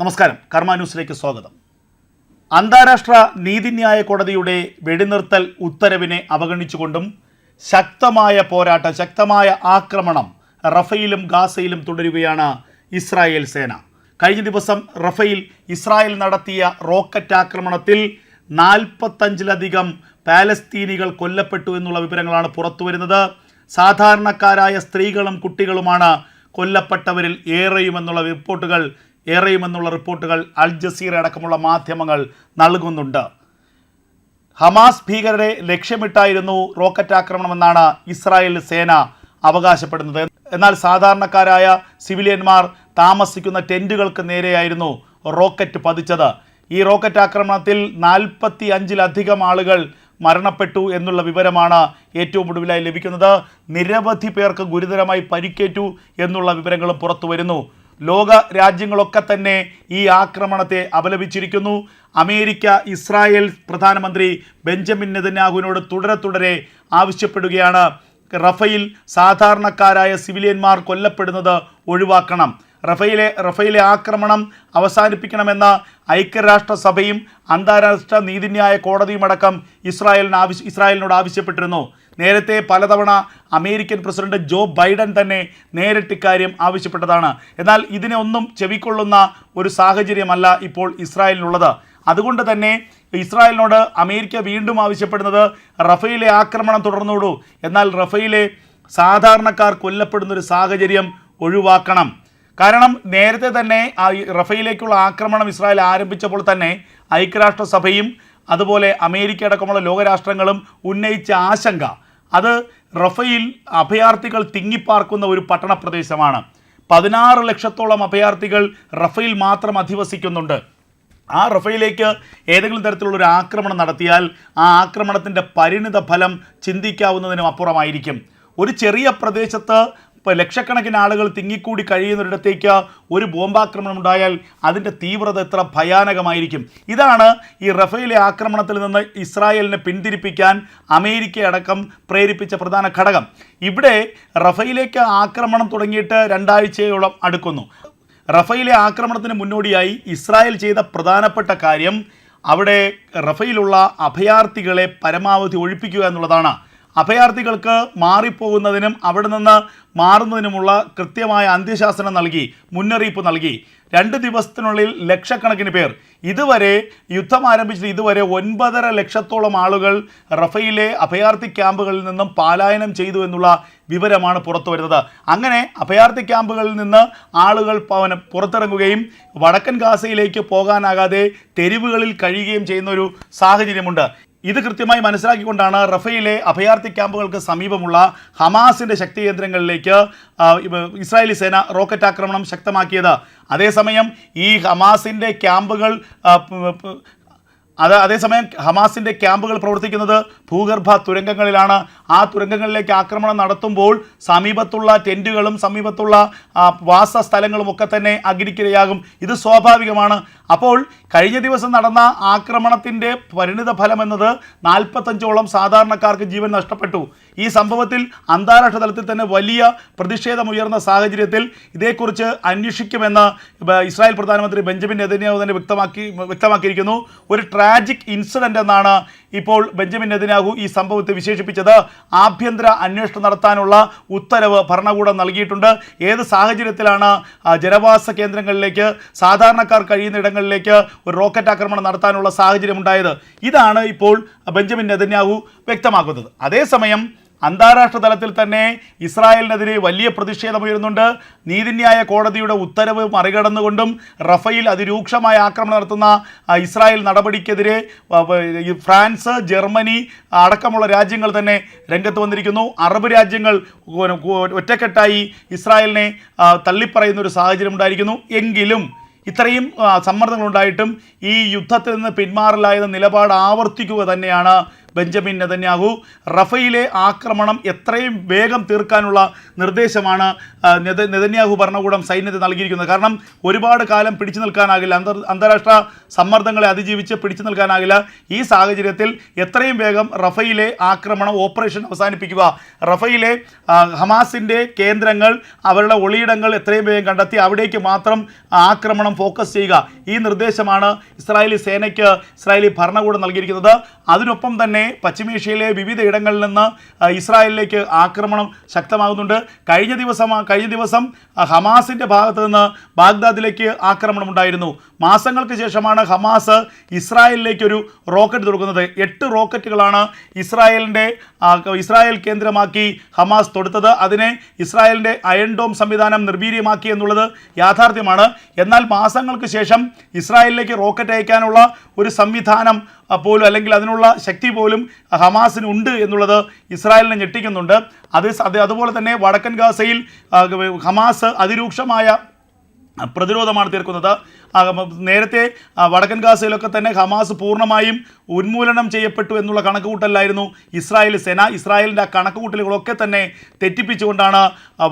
നമസ്കാരം. കർമ്മ ന്യൂസിലേക്ക് സ്വാഗതം. അന്താരാഷ്ട്ര നീതിന്യായ കോടതിയുടെ വെടിനിർത്തൽ ഉത്തരവിനെ അവഗണിച്ചുകൊണ്ടും ശക്തമായ പോരാട്ടം ശക്തമായ ആക്രമണം റഫയിലും ഗാസയിലും തുടരുകയാണ് ഇസ്രായേൽ സേന. കഴിഞ്ഞ ദിവസം റഫയിൽ ഇസ്രായേൽ നടത്തിയ റോക്കറ്റ് ആക്രമണത്തിൽ നാൽപ്പത്തഞ്ചിലധികം പാലസ്തീനികൾ കൊല്ലപ്പെട്ടു എന്നുള്ള വിവരങ്ങളാണ് പുറത്തുവരുന്നത് സാധാരണക്കാരായ സ്ത്രീകളും കുട്ടികളുമാണ് കൊല്ലപ്പെട്ടവരിൽ ഏറെയുമെന്നുള്ള റിപ്പോർട്ടുകൾ ഏറെയുമെന്നുള്ള റിപ്പോർട്ടുകൾ അൽ ജസീറ അടക്കമുള്ള മാധ്യമങ്ങൾ നൽകുന്നുണ്ട്. ഹമാസ് ഭീകരരെ ലക്ഷ്യമിട്ടായിരുന്നു റോക്കറ്റ് ആക്രമണമെന്നാണ് ഇസ്രായേൽ സേന അവകാശപ്പെടുന്നത്. എന്നാൽ സാധാരണക്കാരായ സിവിലിയന്മാർ താമസിക്കുന്ന ടെന്റുകൾക്ക് നേരെയായിരുന്നു റോക്കറ്റ് പതിച്ചത്. ഈ റോക്കറ്റ് ആക്രമണത്തിൽ നാൽപ്പത്തി അഞ്ചിലധികം ആളുകൾ മരണപ്പെട്ടു എന്നുള്ള വിവരമാണ് ഏറ്റവും ഒടുവിലായി ലഭിക്കുന്നത്. നിരവധി പേർക്ക് ഗുരുതരമായി പരിക്കേറ്റു എന്നുള്ള വിവരങ്ങളും പുറത്തു വരുന്നു ലോക രാജ്യങ്ങളൊക്കെ തന്നെ ഈ ആക്രമണത്തെ അപലപിച്ചിരിക്കുന്നു. അമേരിക്ക ഇസ്രായേൽ പ്രധാനമന്ത്രി ബെഞ്ചമിൻ നെതന്യാഹുവിനോട് തുടരെ തുടരെ ആവശ്യപ്പെടുകയാണ്. റഫയിൽ സാധാരണക്കാരായ സിവിലിയന്മാർ കൊല്ലപ്പെടുന്നത് ഒഴിവാക്കണം. റഫയിലെ റഫയിലെ ആക്രമണം അവസാനിപ്പിക്കണമെന്ന ഐക്യരാഷ്ട്രസഭയും അന്താരാഷ്ട്ര നീതിന്യായ കോടതിയുമടക്കം ഇസ്രായേലിന് ആവശ്യ ഇസ്രായേലിനോട് ആവശ്യപ്പെട്ടിരുന്നു. നേരത്തെ പലതവണ അമേരിക്കൻ പ്രസിഡന്റ് ജോ ബൈഡൻ തന്നെ നേരിട്ട് ഇക്കാര്യം ആവശ്യപ്പെട്ടതാണ്. എന്നാൽ ഇതിനെ ഒന്നും ചെവിക്കൊള്ളുന്ന ഒരു സാഹചര്യമല്ല ഇപ്പോൾ ഇസ്രായേലിനുള്ളത്. അതുകൊണ്ട് തന്നെ ഇസ്രായേലിനോട് അമേരിക്ക വീണ്ടും ആവശ്യപ്പെടുന്നത് റഫയിലെ ആക്രമണം തുടർന്നോടൂ എന്നാൽ റഫയിലെ സാധാരണക്കാർ കൊല്ലപ്പെടുന്ന ഒരു സാഹചര്യം ഒഴിവാക്കണം. കാരണം നേരത്തെ തന്നെ റഫയിലേക്കുള്ള ആക്രമണം ഇസ്രായേൽ ആരംഭിച്ചപ്പോൾ തന്നെ ഐക്യരാഷ്ട്രസഭയും അതുപോലെ അമേരിക്ക അടക്കമുള്ള ലോകരാഷ്ട്രങ്ങളും ഉന്നയിച്ച ആശങ്ക. അത് റഫയിൽ അഭയാർത്ഥികൾ തിങ്ങിപ്പാർക്കുന്ന ഒരു പട്ടണ പ്രദേശമാണ് പതിനാറ് ലക്ഷത്തോളം അഭയാർത്ഥികൾ റഫയിൽ മാത്രം അധിവസിക്കുന്നുണ്ട്. ആ റഫയിലേക്ക് ഏതെങ്കിലും തരത്തിലുള്ള ഒരു ആക്രമണം നടത്തിയാൽ ആ ആക്രമണത്തിന്റെ പരിണിത ഫലം ചിന്തിക്കാവുന്നതിനും അപ്പുറമായിരിക്കും. ഒരു ചെറിയ പ്രദേശത്ത് ഇപ്പോൾ ലക്ഷക്കണക്കിന് ആളുകൾ തിങ്ങിക്കൂടി കഴിയുന്നൊരിടത്തേക്ക് ഒരു ബോംബാക്രമണം ഉണ്ടായാൽ അതിന്റെ തീവ്രത എത്ര ഭയാനകമായിരിക്കും. ഇതാണ് ഈ റഫേലെ ആക്രമണത്തിൽ നിന്ന് ഇസ്രായേലിനെ പിന്തിരിപ്പിക്കാൻ അമേരിക്ക അടക്കം പ്രേരിപ്പിച്ച പ്രധാന ഘടകം. ഇവിടെ റഫയിലേക്ക് ആക്രമണം തുടങ്ങിയിട്ട് രണ്ടാഴ്ചയോളം അടുക്കുന്നു. റഫയിലെ ആക്രമണത്തിന് മുന്നോടിയായി ഇസ്രായേൽ ചെയ്ത പ്രധാനപ്പെട്ട കാര്യം അവിടെ റഫയിലുള്ള അഭയാർത്ഥികളെ പരമാവധി ഒഴിപ്പിക്കുക എന്നുള്ളതാണ്. അഭയാർത്ഥികൾക്ക് മാറിപ്പോകുന്നതിനും അവിടെ നിന്ന് മാറുന്നതിനുമുള്ള കൃത്യമായ അന്ത്യശാസനം നൽകി മുന്നറിയിപ്പ് നൽകി. രണ്ട് ദിവസത്തിനുള്ളിൽ ലക്ഷക്കണക്കിന് പേർ ഇതുവരെ യുദ്ധം ആരംഭിച്ചിട്ട് ഇതുവരെ ഒൻപതര ലക്ഷത്തോളം ആളുകൾ റഫയിലെ അഭയാർത്ഥി ക്യാമ്പുകളിൽ നിന്നും പാലായനം ചെയ്തു എന്നുള്ള വിവരമാണ് പുറത്തു വരുന്നത്. അങ്ങനെ അഭയാർത്ഥി ക്യാമ്പുകളിൽ നിന്ന് ആളുകൾ പുറത്തിറങ്ങുകയും വടക്കൻ ഗാസയിലേക്ക് പോകാനാകാതെ തെരുവുകളിൽ കഴിയുകയും ചെയ്യുന്ന ഒരു സാഹചര്യമുണ്ട്. ഇത് കൃത്യമായി മനസ്സിലാക്കിക്കൊണ്ടാണ് റഫയിലെ അഭയാർത്ഥി ക്യാമ്പുകൾക്ക് സമീപമുള്ള ഹമാസിന്റെ ശക്തി കേന്ദ്രങ്ങളിലേക്ക് ഇസ്രായേലി സേന റോക്കറ്റ് ആക്രമണം ശക്തമാക്കിയത്. അതേസമയം ഈ ഹമാസിന്റെ ക്യാമ്പുകൾ അത് അതേസമയം ഹമാസിന്റെ ക്യാമ്പുകൾ പ്രവർത്തിക്കുന്നത് ഭൂഗർഭ തുരങ്കങ്ങളിലാണ്. ആ തുരങ്കങ്ങളിലേക്ക് ആക്രമണം നടത്തുമ്പോൾ സമീപത്തുള്ള ടെന്റുകളും സമീപത്തുള്ള വാസ വാസസ്ഥലങ്ങളും ഒക്കെ തന്നെ അഗ്നിക്കിരയാകും ഇത് സ്വാഭാവികമാണ്. അപ്പോൾ കഴിഞ്ഞ ദിവസം നടന്ന ആക്രമണത്തിന്റെ പരിണിത ഫലം എന്നത് നാൽപ്പത്തഞ്ചോളം സാധാരണക്കാർക്ക് ജീവൻ നഷ്ടപ്പെട്ടു. ഈ സംഭവത്തിൽ അന്താരാഷ്ട്ര തലത്തിൽ തന്നെ വലിയ പ്രതിഷേധമുയർന്ന സാഹചര്യത്തിൽ ഇതേക്കുറിച്ച് അന്വേഷിക്കുമെന്ന് ഇസ്രായേൽ പ്രധാനമന്ത്രി ബെഞ്ചമിൻ നെതന്യാഹു തന്നെ വ്യക്തമാക്കി വ്യക്തമാക്കിയിരിക്കുന്നു. ഒരു ട്രാജിക് ഇൻസിഡന്റ് എന്നാണ് ഇപ്പോൾ ബെഞ്ചമിൻ നെതന്യാഹു ഈ സംഭവത്തെ വിശേഷിപ്പിച്ചത്. ആഭ്യന്തര അന്വേഷണം നടത്താനുള്ള ഉത്തരവ് ഭരണകൂടം നൽകിയിട്ടുണ്ട്. ഏത് സാഹചര്യത്തിലാണ് ജനവാസ കേന്ദ്രങ്ങളിലേക്ക് സാധാരണക്കാർ കഴിയുന്ന ഇടങ്ങളിലേക്ക് ഒരു റോക്കറ്റ് ആക്രമണം നടത്താനുള്ള സാഹചര്യം ഉണ്ടായത് ഇതാണ് ഇപ്പോൾ ബെഞ്ചമിൻ നെതന്യാഹു വ്യക്തമാക്കുന്നത്. അതേസമയം അന്താരാഷ്ട്ര തലത്തിൽ തന്നെ ഇസ്രായേലിനെതിരെ വലിയ പ്രതിഷേധമുയരുന്നുണ്ട് നീതിന്യായ കോടതിയുടെ ഉത്തരവ് മറികടന്നുകൊണ്ടും റഫയിൽ അതിരൂക്ഷമായ ആക്രമണം നടത്തുന്ന ഇസ്രായേൽ നടപടിക്കെതിരെ ഫ്രാൻസ് ജർമ്മനി അടക്കമുള്ള രാജ്യങ്ങൾ തന്നെ രംഗത്ത് വന്നിരിക്കുന്നു. അറബ് രാജ്യങ്ങൾ ഒറ്റക്കെട്ടായി ഇസ്രായേലിനെ തള്ളിപ്പറയുന്ന ഒരു സാഹചര്യം ഉണ്ടായിരിക്കുന്നു. എങ്കിലും ഇത്രയും സമ്മർദ്ദങ്ങളുണ്ടായിട്ടും ഈ യുദ്ധത്തിൽ നിന്ന് പിന്മാറില്ല എന്ന നിലപാട് ആവർത്തിക്കുക തന്നെയാണ് ബെഞ്ചമിൻ നെതന്യാഹു റഫയിലെ ആക്രമണം എത്രയും വേഗം തീർക്കാനുള്ള നിർദ്ദേശമാണ് നെതന്യാഹു ഭരണകൂടം സൈന്യത്തെ നൽകിയിരിക്കുന്നത്. കാരണം ഒരുപാട് കാലം പിടിച്ചു നിൽക്കാനാകില്ല. അന്തർ അന്താരാഷ്ട്ര സമ്മർദ്ദങ്ങളെ അതിജീവിച്ച് പിടിച്ചു നിൽക്കാനാകില്ല. ഈ സാഹചര്യത്തിൽ എത്രയും വേഗം റഫയിലെ ആക്രമണം ഓപ്പറേഷൻ അവസാനിപ്പിക്കുക. റഫയിലെ ഹമാസിന്റെ കേന്ദ്രങ്ങൾ അവരുടെ ഒളിയിടങ്ങൾ എത്രയും വേഗം കണ്ടെത്തി അവിടേക്ക് മാത്രം ആക്രമണം ഫോക്കസ് ചെയ്യുക. ഈ നിർദ്ദേശമാണ് ഇസ്രായേലി സേനയ്ക്ക് ഇസ്രായേലി ഭരണകൂടം നൽകിയിരിക്കുന്നത്. അതിനൊപ്പം തന്നെ പശ്ചിമേഷ്യയിലെ വിവിധ ഇടങ്ങളിൽ നിന്ന് ഇസ്രായേലിലേക്ക് ആക്രമണം ശക്തമാകുന്നുണ്ട്. കഴിഞ്ഞ ദിവസം കഴിഞ്ഞ ദിവസം ഹമാസിന്റെ ഭാഗത്ത് നിന്ന് ബാഗ്ദാദിലേക്ക് ആക്രമണം ഉണ്ടായിരുന്നു മാസങ്ങൾക്ക് ശേഷമാണ് ഹമാസ് ഇസ്രായേലിലേക്ക് ഒരു റോക്കറ്റ് കൊടുക്കുന്നത് എട്ട് റോക്കറ്റുകളാണ് ഇസ്രായേലിന്റെ ഇസ്രായേൽ കേന്ദ്രമാക്കി ഹമാസ് തൊടുത്തത്. അതിനെ ഇസ്രായേലിന്റെ അയൺ ഡോം സംവിധാനം നിർവീര്യമാക്കി എന്നുള്ളത് യാഥാർത്ഥ്യമാണ്. എന്നാൽ മാസങ്ങൾക്ക് ശേഷം ഇസ്രായേലിലേക്ക് റോക്കറ്റ് അയക്കാനുള്ള ഒരു സംവിധാനം പോലും അല്ലെങ്കിൽ അതിനുള്ള ശക്തി പോലും ഹമാസിന് ഉണ്ട് എന്നുള്ളത് ഇസ്രായേലിനെ ഞെട്ടിക്കുന്നുണ്ട്. അത് അതുപോലെ തന്നെ വടക്കൻ ഗാസയിൽ ഹമാസ് അതിരൂക്ഷമായ പ്രതിരോധമാണ് തീർക്കുന്നത്. നേരത്തെ വടക്കൻ ഗാസയിലൊക്കെ തന്നെ ഹമാസ് പൂർണമായും ഉന്മൂലനം ചെയ്യപ്പെട്ടു എന്നുള്ള കണക്കുകൂട്ടലായിരുന്നു ഇസ്രായേൽ സേന. ഇസ്രായേലിന്റെ കണക്കുകൂട്ടലുകളൊക്കെ തന്നെ തെറ്റിപ്പിച്ചുകൊണ്ടാണ്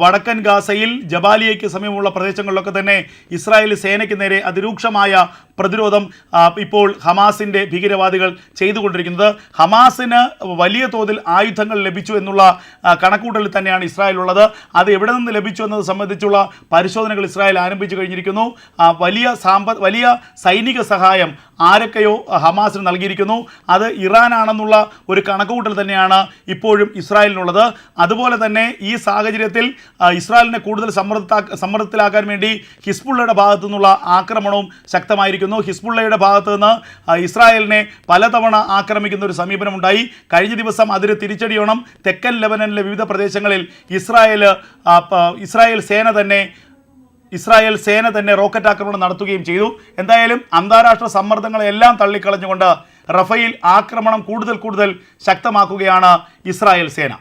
വടക്കൻ ഗാസയിൽ ജബാലിയയ്ക്ക് സമീപമുള്ള പ്രദേശങ്ങളിലൊക്കെ തന്നെ ഇസ്രായേൽ സേനയ്ക്ക് നേരെ അതിരൂക്ഷമായ പ്രതിരോധം ഇപ്പോൾ ഹമാസിന്റെ ഭീകരവാദികൾ ചെയ്തുകൊണ്ടിരിക്കുന്നത്. ഹമാസിന് വലിയ തോതിൽ ആയുധങ്ങൾ ലഭിച്ചു എന്നുള്ള കണക്കൂട്ടലിൽ തന്നെയാണ് ഇസ്രായേൽ ഉള്ളത്. അത് എവിടെ നിന്ന് ലഭിച്ചു എന്നത് സംബന്ധിച്ചുള്ള പരിശോധനകൾ ഇസ്രായേൽ ആരംഭിച്ചു കഴിഞ്ഞിരിക്കുന്നു. വലിയ സാമ്പ വലിയ സൈനിക സഹായം ആരൊക്കെയോ ഹമാസിന് നൽകിയിരിക്കുന്നു. അത് ഇറാനാണെന്നുള്ള ഒരു കണക്കുകൂട്ടൽ തന്നെയാണ് ഇപ്പോഴും ഇസ്രായേലിനുള്ളത്. അതുപോലെ തന്നെ ഈ സാഹചര്യത്തിൽ ഇസ്രായേലിനെ കൂടുതൽ സമ്മർദ്ദത്താ സമ്മർദ്ദത്തിലാക്കാൻ വേണ്ടി ഹിസ്ബുള്ളയുടെ ഭാഗത്തു നിന്നുള്ള ആക്രമണവും ശക്തമായിരിക്കുന്നു. ഹിസ്ബുള്ളയുടെ ഭാഗത്തു നിന്ന് ഇസ്രായേലിനെ പലതവണ ആക്രമിക്കുന്ന ഒരു സമീപനമുണ്ടായി. കഴിഞ്ഞ ദിവസം അതിന് തിരിച്ചടിയോണം തെക്കൻ ലെബനനിലെ വിവിധ പ്രദേശങ്ങളിൽ ഇസ്രായേൽ ഇസ്രായേൽ സേന തന്നെ ഇസ്രായേൽ സേന തന്നെ റോക്കറ്റ് ആക്രമണം നടത്തുകയും ചെയ്തു. എന്തായാലും അന്താരാഷ്ട്ര സമ്മർദ്ദങ്ങളെല്ലാം തള്ളിക്കളഞ്ഞുകൊണ്ട് റഫയിൽ ആക്രമണം കൂടുതൽ കൂടുതൽ ശക്തമാക്കുകയാണ് ഇസ്രായേൽ സേന.